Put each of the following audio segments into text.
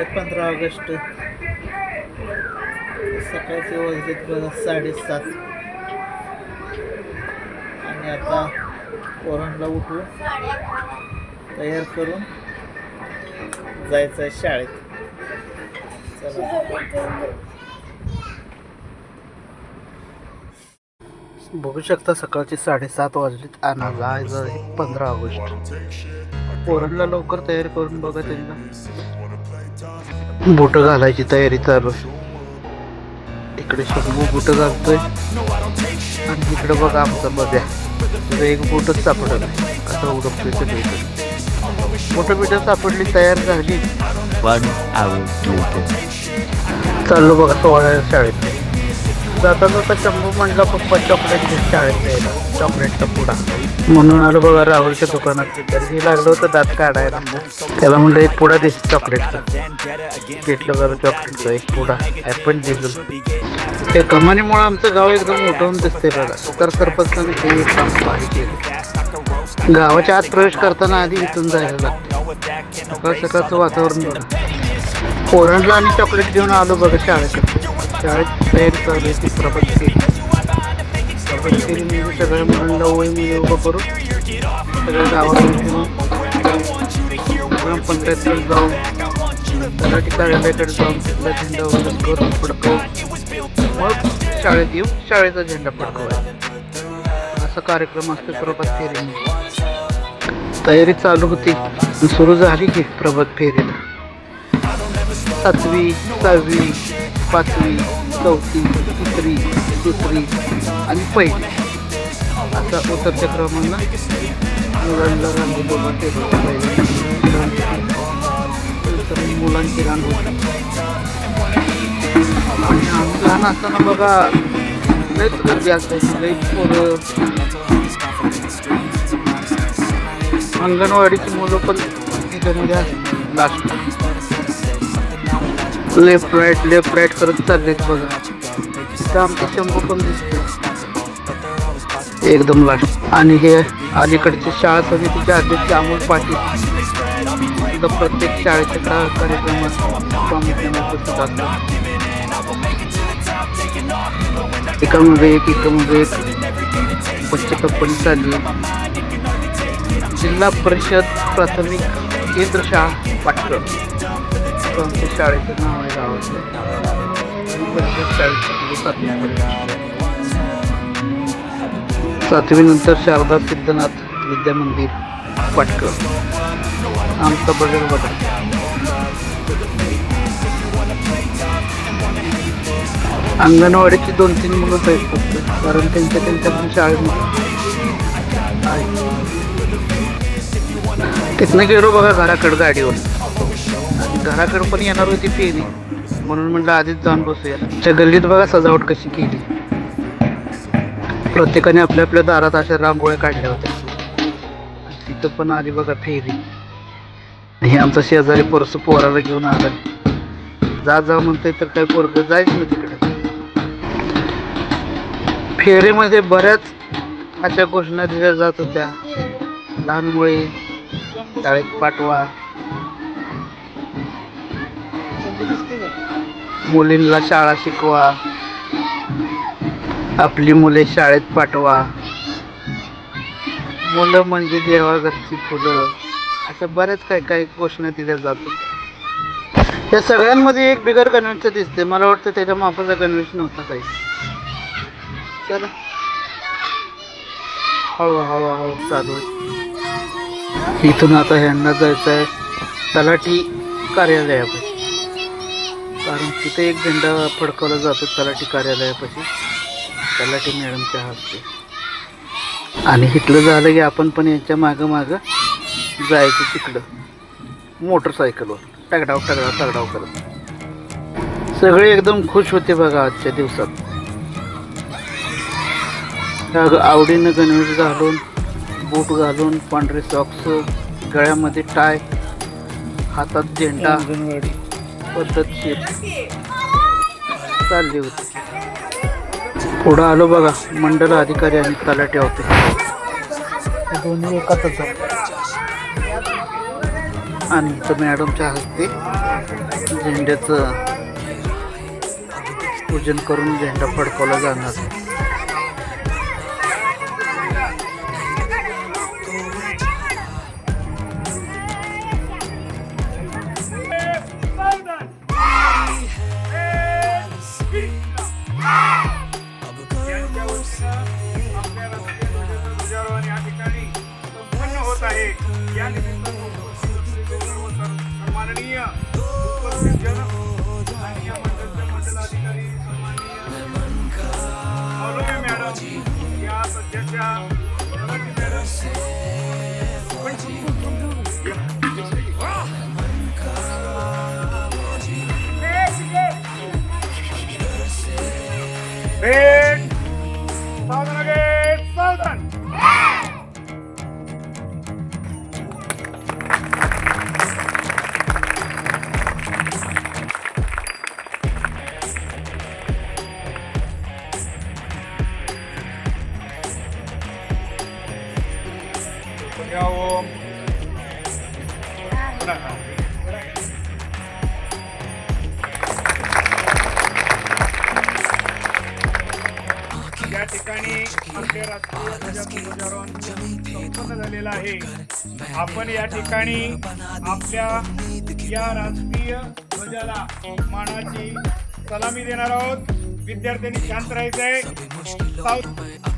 आहे पंधरा ऑगस्ट. सकाळचे वाजलेत बघा साडेसात. आणि आता पोरांना उठवून तयार करून जायचं आहे शाळेत बघू शकता सकाळचे साडेसात वाजलेत आणि जायचं पंधरा ऑगस्ट. पोरांना लवकर तयार करून बघा त्यांना. बुट घालायची तयारी चालू. इकडे शंभू बुट घालतोय. आणि इकडे बघा आमचा बघ्या एक बुटच सापडलं आता उडकतोय सगळीकडे बुट बिट सापडली तयार झाली. चाललो बघा सोळा शाळेत. जाता जाता शंभू म्हणला पप्पा चॉकलेट शाळेत द्यायला चॉकलेटचा पुडा. म्हणून आलो बघा राहुलच्या दुकानात. तर हे लागलं होतं दात काढायला. त्याला म्हणलं एक पुडा दे चॉकलेटचा घेतलं बघा चॉकलेटचा एक पुडा. ॲपल दिलं त्या कमानीमुळे आमचं गाव एकदम मोठं होऊन दिसतंय बघा. तर सरपंचाने ते काम भारी केलं. गावाच्या आत प्रवेश करताना आधी इथून जायला लागतं. सकाळ सकाळचं वातावरण बघा. पोरांना आणि चॉकलेट घेऊन आलो बघा शाळेकडे. शाळेत तयारी चालू आहे ती प्रभात फेरी प्रभात म्हणजे सगळ्या मुलांना वय मी उभं करून सगळ्या गावाकडे फिरून ग्रामपंचायतकडे जाऊन तलाठी कार्यालयाकडे जाऊन तिथला झेंडा वगैरे करून फडकवून मग शाळेत येऊन शाळेचा झेंडा फडकवायचा. असा कार्यक्रम असतो प्रभात फेरीमध्ये. तयारी चालू होती सुरू झाली की प्रभात फेरीला. सातवी सहावी पाचवी चौथी तिसरी दुसरी आणि पहिली. असा उतरच्या क्रमांना मुलांना रांगोळी केलं नंतर मुलांची रांगोळी. आणि लहान असताना बघा लईच गर्दी असायची लई पोरं. अंगणवाडीची मुलं पण त्याच्यामध्ये म्हणजे last left right left right करत चाललेत बघा. तिथं आमचं शंभू पण दिसतो. एकदम लास्ट आणि हे अलीकडची शाळा समितीचे अध्यक्ष अमोल पाटील. प्रत्येक शाळेच्या कार्यक्रमात प्रामुख्याने उपस्थित असतात. एकामध्ये एक एकामध्ये एक. बच्चे कंपनी चालली. जिल्हा परिषद प्राथमिक केंद्र शाळा पाटकर असं आमच्या शाळेचं नाव आहे. गावाचं परिषद सातवी सातवी शारदा सिद्धनाथ विद्या मंदिर पाटकर आमचा बदल बदल अंगणवाडीची दोन तीन मुलं आहेत फक्त कारण त्यांच्या त्यांच्या पण शाळेमध्ये तिथनं गेलो बघा घराकडं गाडीवर. आणि घराकडं पण येणार होती फेरी म्हणून म्हटलं आधीच जाऊन बसूया. त्या गल्लीत बघा सजावट कशी केली. प्रत्येकाने आपल्या आपल्या दारात अशा रांगोळ्या काढल्या होत्या. तिथं पण आली बघा फेरी. हे आमचा शेजारी परस पोराला घेऊन आला जा जा म्हणतोय तर काय पोरग जायच ना तिकडे. फेरीमध्ये बऱ्याच अशा घोषणा दिल्या जात होत्या. लहान मुळे शाळेत पाठवा. मुलींना शाळा शिकवा. आपली मुले शाळेत पाठवा. मुलं म्हणजे देवाघरची फुलं. अशा बऱ्याच काही काही घोषणा दिल्या जातात. या सगळ्यांमध्ये एक बिगर कन्व्हेन्शन दिसते मला वाटतं त्याच्या मापाचा कन्व्हेन्शन नव्हता काही. चला. हळू हळू हळू चालू आहे. इथून आता ह्यांना जायचं आहे तलाठी कार्यालयापाशी कारण तिथे एक झेंडा फडकवला जातो तलाठी कार्यालयापाशी. तलाठी मॅडमच्या हस्ते. आणि इथलं झालं की आपण पण यांच्या मागं मागं जायचं तिकडं. मोटरसायकलवर. टगडाव टगडाव टगडाव करत. सगळे एकदम खुश होते बघा आजच्या दिवसात. आवडीनं गणवेश घालून बूट घालून पांढरे सॉक्स गळ्यामध्ये टाय हातात झेंडा. पद्धतशीर चालली होती. पुढं आलो बघा मंडल अधिकारी आणि तलाठी होते. दोन्ही एकातच आणि इथं मॅडमच्या हस्ते झेंड्याचं पूजन करून झेंडा फडकवला जाणार. Yeah. ठिकाणी राष्ट्रीय ध्वजारोहण संपन्न झालेलं आहे आपण या ठिकाणी आपल्या या राष्ट्रीय ध्वजाला मानाची सलामी देणार आहोत. विद्यार्थ्यांनी शांत राहायचंय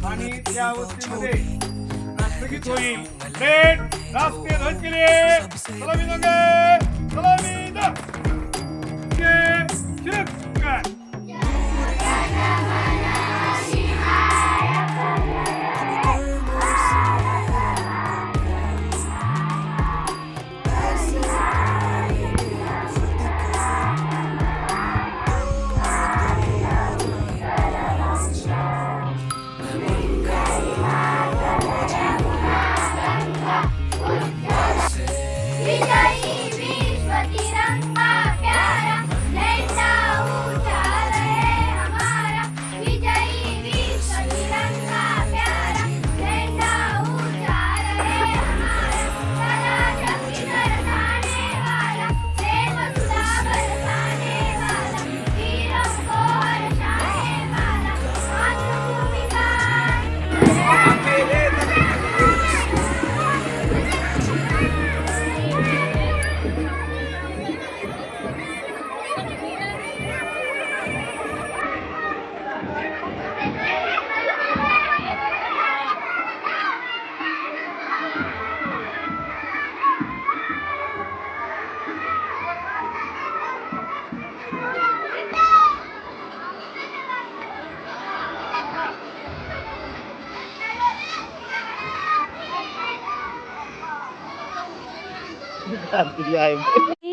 आणि त्या अवस्थेमध्ये स्थगित होईल. रेड राष्ट्रीय ध्वज केले लिए सलामी दोगे सलामी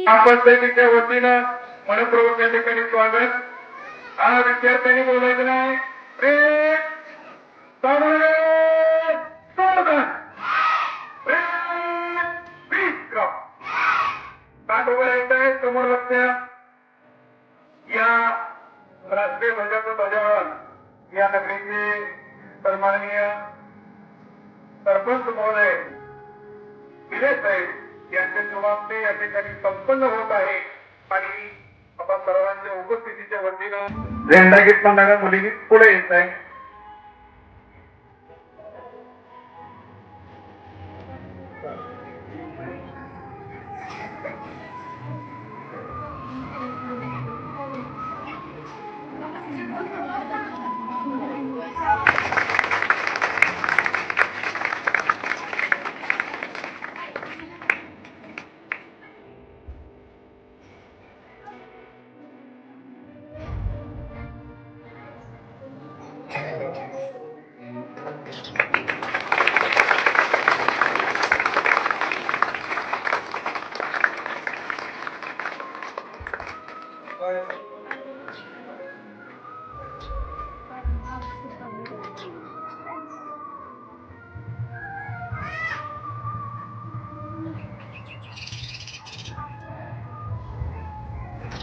ग्रामपंचायतीच्या वतीनं मनपूर्वक या ठिकाणी स्वागत. हा विद्यार्थ्यांनी बोलायचं नाही. रे समोर लक्ष या राष्ट्रीय ध्वजाचं ध्वजारोहण या नगरीचे सन्माननीय सरपंच महोदय दिले साहेब यांच्या जबाबदारी या ठिकाणी संपन्न होत आहे. आणि आपण सर्वांच्या उपस्थितीच्या वतीनं झेंडा गीत म्हणणाऱ्या मुलीगीत पुढे येत आहे.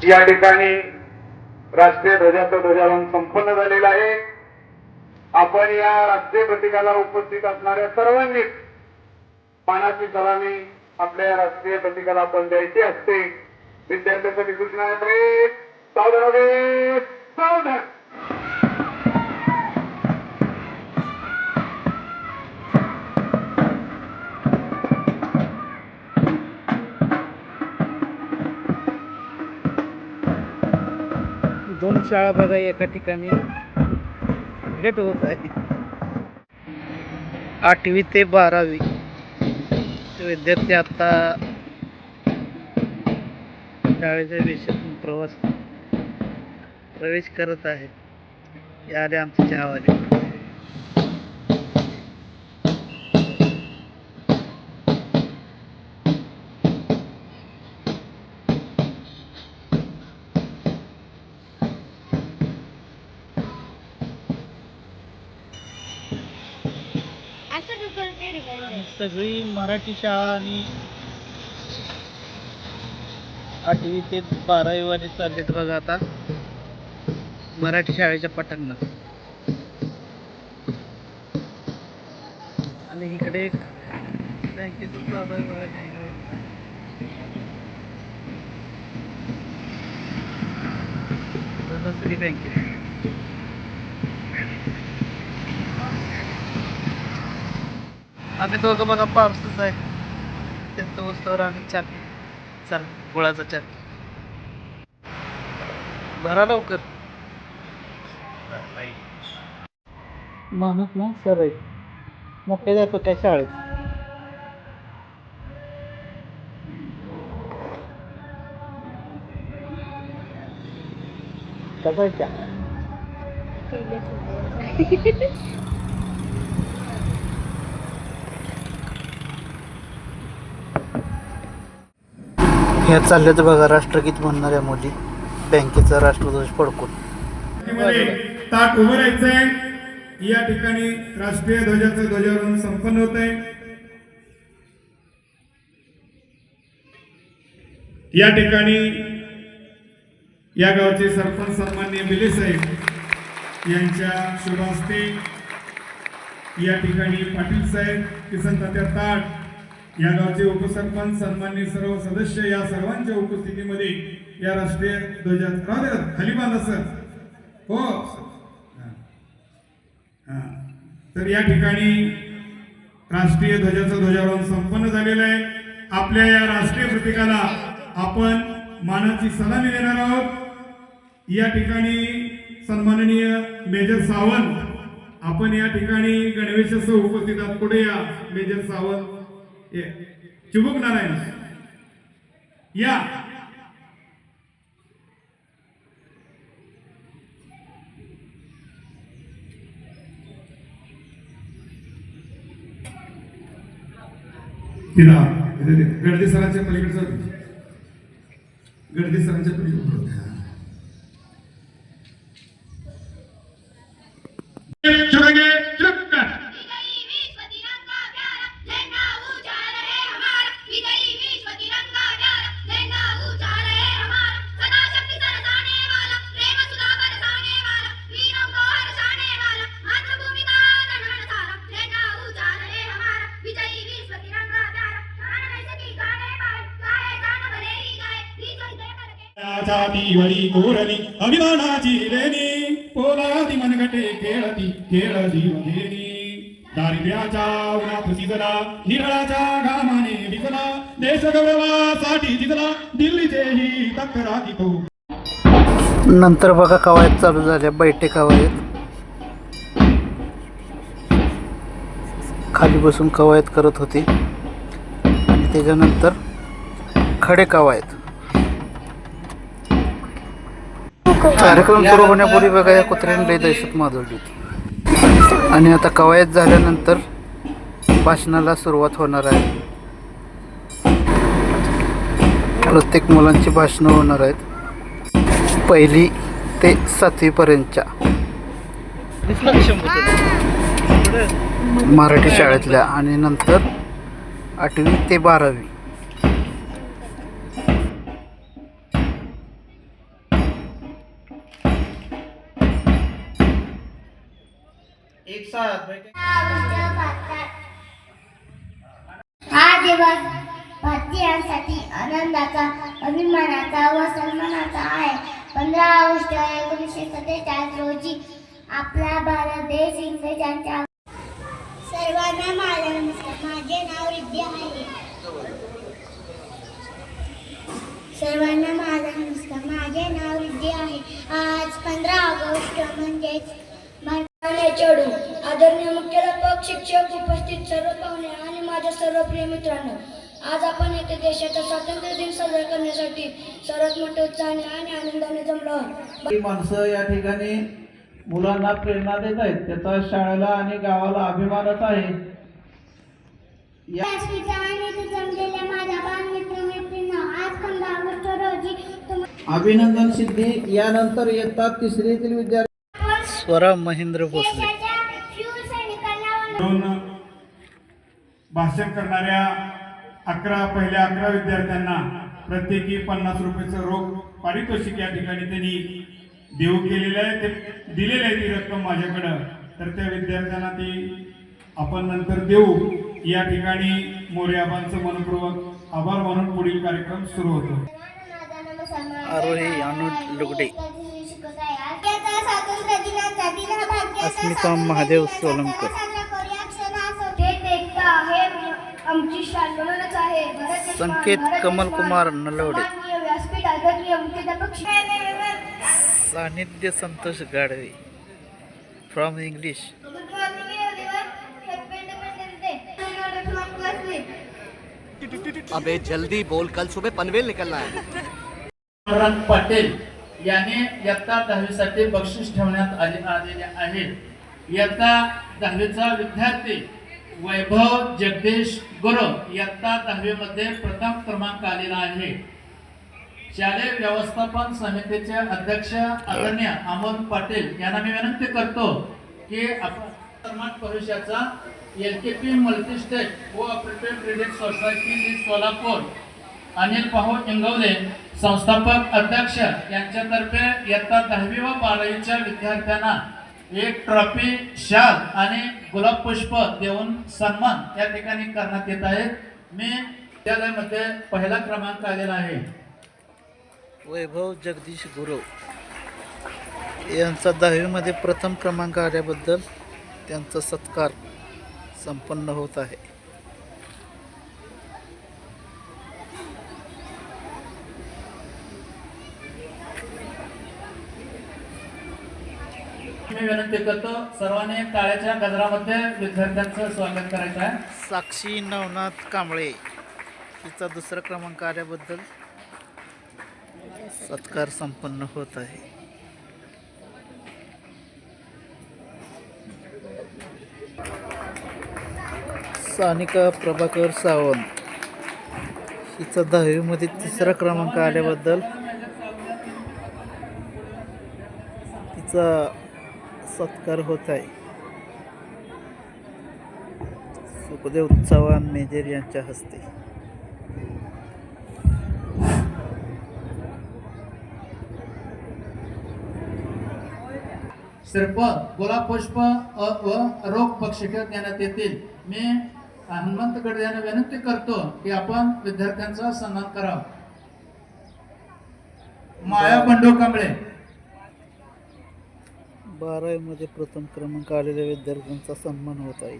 या ठिकाणी राष्ट्रीय ध्वजाचं ध्वजारोहण संपन्न झालेलं आहे. आपण या राष्ट्रीय प्रतीकाला उपस्थित असणाऱ्या सर्वांनी पानाची सलामी आपल्या राष्ट्रीय प्रतीकाला आपण द्यायची असते. विद्यार्थ्यांसाठी सूचना सावधान सावधान. दोन शाळा बघा एका ठिकाणी. भेट होत आहे. आठवी ते बारावी. विद्यार्थी आता शाळेच्या विषयातून प्रवास प्रवेश करत आहेत या आले आमच्या चहावाले सगळी मराठी शाळा आणि आठवी ते बारावी वाले चाललेत बघा आता. मराठी शाळेच्या पटांगणात. आणि इकडे एक बँकेचं धनश्री बँकेत आम्ही दोघं बघा पावसाच आहे. त्यांचं वस्तूवर आम्ही चाल चाल गुळाचा चाल भरा लवकर. माणूस ना सर आहे. मोठे जातो त्या शाळेत. कसायच्या ह्या चालल्यात बघा राष्ट्रगीत म्हणणाऱ्या मुली बँकेचा राष्ट्रध्वज फडकून. ताट उभं राहायचंय. या ठिकाणी राष्ट्रीय ध्वजाचं ध्वजारोहण संपन्न होत आहे या ठिकाणी या गावचे सरपंच सन्माननीय बिले साहेब यांच्या शुभ हस्ते या ठिकाणी पाटील साहेब किसन तात्या ताट या गावचे उपसरपंच सन्मान्य सर्व सदस्य या सर्वांच्या उपस्थितीमध्ये या राष्ट्रीय ध्वजात राहू खाली बांधा सर. हो तर या ठिकाणी राष्ट्रीय ध्वजाचं ध्वजारोहण संपन्न झालेलं आहे. आपल्या या राष्ट्रीय प्रतीकाला आपण मानाची सलामी देणार आहोत. या ठिकाणी सन्माननीय मेजर सावंत आपण या ठिकाणी गणवेशासह उपस्थित आहात. पुढे या मेजर सावंत. ये. चिबुक नारायण. या. तिला गर्दी सरांच्या पलीकडचं गर्दी सरांच्या पलीकडचं जातीवरी अभिमानाची लेणी पोलादी मनगटे खेळती खेळ जीवघेणी दारिद्र्याच्या उन्हात शिजला हिरळाच्या घामाने भिजला देश जिजला दिल्लीचेही तक्रारी तो नंतर बघा कवायत चालू झाल्या बैठे कवायत खाली बसून कवायत करत होते आणि त्याच्यानंतर खडे कवायत कार्यक्रम सुरू होण्यापूर्वी बघा या कुत्र्याने लय दहशत माजवली होती. आणि आता कवायत झाल्यानंतर भाषणाला सुरुवात होणार आहे. प्रत्येक मुलांची भाषणं होणार आहेत. पहिली ते सातवीपर्यंतच्या. मराठी शाळेतल्या आणि नंतर आठवी ते बारावी. एक हा दिवस भारतीयांसाठी आनंदाचा अभिमानाचा व सन्मानाचा आहे. पंधरा ऑगस्ट एकोणीसशे सत्तेचाळीस रोजी आपला भारत देश इंग्रजांच्या सर्वांना माझा नमस्कार. माझे नाव रिद्धी आहे. सर्वांना माझा नमस्कार. माझे नाव रिद्धी आहे. आज पंधरा ऑगस्ट म्हणजेच भारताने चढू. आदरणीय मुख्याध्यापक शिक्षक उपस्थित सर्व पाहुणे आणि माझ्या सर्व प्रिय मित्रांनो आज आपण येथे देशाचा स्वातंत्र्य दिन साजरा करण्यासाठी सर्वात मोठ्या उत्साहाने आणि आनंदाने जमलो आहोत. ही माणसं या ठिकाणी मुलांना प्रेरणा देत आहेत. त्याचा शाळेला आणि गावाला अभिमानच आहे. व्यासपीठा आणि इथे जमलेल्या माझ्या बालमित्र मैत्रिणींनो आज पंधरा ऑगस्ट रोजी तुम्हा अभिनंदन सिद्धी. यानंतर येतात तिसरीतील विद्यार्थी स्वरा महेंद्र भोसले. भाषण करणाऱ्या अकरा पहिल्या अकरा विद्यार्थ्यांना प्रत्येकी पन्नास रुपयाचं रोख पारितोषिक या ठिकाणी त्यांनी देऊ केलेलं आहे. ते दिलेलं आहे ती रक्कम माझ्याकडं. तर त्या विद्यार्थ्यांना ती आपण नंतर देऊ. या ठिकाणी मोरे आबांचं मनपूर्वक आभार मानून पुढील कार्यक्रम सुरू होतो. आरोही अनुज लुगडे. अस्मिता महादेव सोलंकर संकेत कमल कुमार नलवडे। सानिध्य संतोष गाडवे। फ्रॉम इंग्लिश अबे जल्दी बोल कल सुबह पनवेल निकलना है। पटेल। याने इयत्ता दहावीसाठी बक्षीस ठेवण्यात आले आलेले आहे. इयत्ता दहावीचा विद्यार्थी वैभव जगदीश गुरु इयत्ता दहावीमध्ये प्रथम क्रमांक आलेला आहे. शालेय व्यवस्थापन समितीचे अध्यक्ष आदरणीय अमोल पाटील यांना मी विनंती करतो की आपण क्रमांक भविष्याचा L K P multistate cooperative credit society Solapur Anil पाहू इंगवले संस्थापक अध्यक्ष यांच्यातर्फे इयत्ता दहावी व बारावीच्या विद्यार्थ्यांना एक ट्रॉफी शाल आणि गुलाब पुष्प देऊन सन्मान या ठिकाणी करण्यात येत आहे. मी विद्यालयामध्ये पहिला क्रमांक आलेला आहे. वैभव जगदीश गुरव. यांचा दहावीमध्ये प्रथम क्रमांक आल्याबद्दल त्यांचा सत्कार संपन्न होत आहे. मी विनंती करतो सर्वांनी टाळ्याच्या गजरामध्ये विद्यार्थ्यांचं स्वागत करायचं आहे. साक्षी नवनाथ कांबळे तिचा दुसरा क्रमांक आल्याबद्दल सत्कार संपन्न होत आहे. सानिका प्रभाकर सावंत हिचा दहावीमध्ये तिसरा क्रमांक आल्याबद्दल तिचा सत्कार होत आहे. सुखदेव चव्हाण मेजर यांच्या हस्ते. श्रीफळ गुलाब पुष्प अ- व रोख देण्यात येतील. मी हनुमंत यांना विनंती करतो की आपण विद्यार्थ्यांचा सन्मान करावा. माया बंडू कांबळे. बारावीमध्ये प्रथम क्रमांक आलेल्या विद्यार्थ्यांचा सन्मान होत आहे.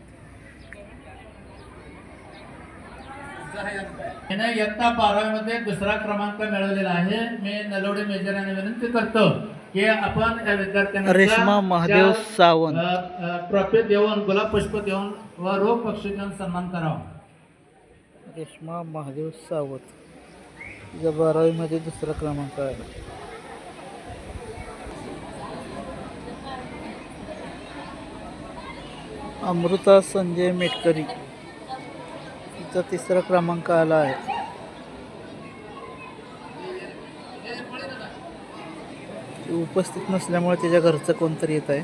इयत्ता बारावीमध्ये दुसरा क्रमांक मिळवलेला आहे. मी नलवडे मेजर यांना विनंती करतो की आपण या विद्यार्थ्यांना रेश्मा महादेव सावंत. ट्रॉफी देऊन गुलाब पुष्प देऊन व बक्षीस देऊन सन्मान करावा. रेश्मा महादेव सावत. बारावीमध्ये दुसरा क्रमांक आला अमृता संजय मेटकरी. तिचा तिसरा क्रमांक आला आहे. उपस्थित नसल्यामुळे त्याच्या घरचं कोणतरी येत आहे.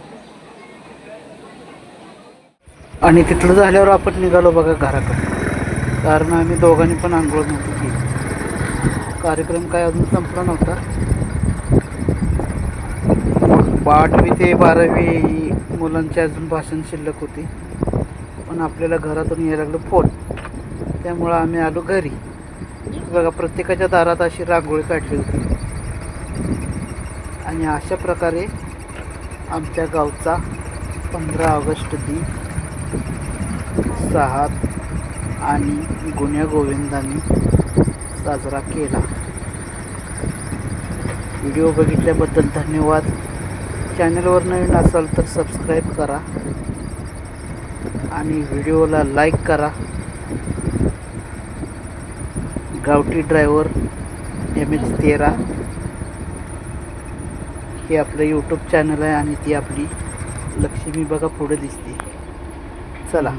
आणि तिथलं झाल्यावर आपण निघालो बघा घराकडे. कारण आम्ही दोघांनी पण आंघोळ नव्हती केली. कार्यक्रम काय अजून संपला नव्हता. मग आठवी ते बारावी मुलांची अजून भाषण शिल्लक होती. पण आपल्याला घरातून यायला लागलं फोन. त्यामुळं आम्ही आलो घरी. बघा प्रत्येकाच्या दारात अशी रांगोळी काढली होती. आणि अशा प्रकारे आमच्या गावचा पंधरा ऑगस्ट दिन सहात आणि गुन्ह्या गोविंदांनी साजरा केला. व्हिडिओ बघितल्याबद्दल धन्यवाद. चॅनलवर नवीन असाल तर सबस्क्राईब करा. आणि व्हिडिओला लाईक करा. गावठी ड्रायव्हर एम एच तेरा. हे आपलं यूट्यूब चॅनल आहे आणि ती आपली लक्ष्मी बघा पुढे दिसते. चला.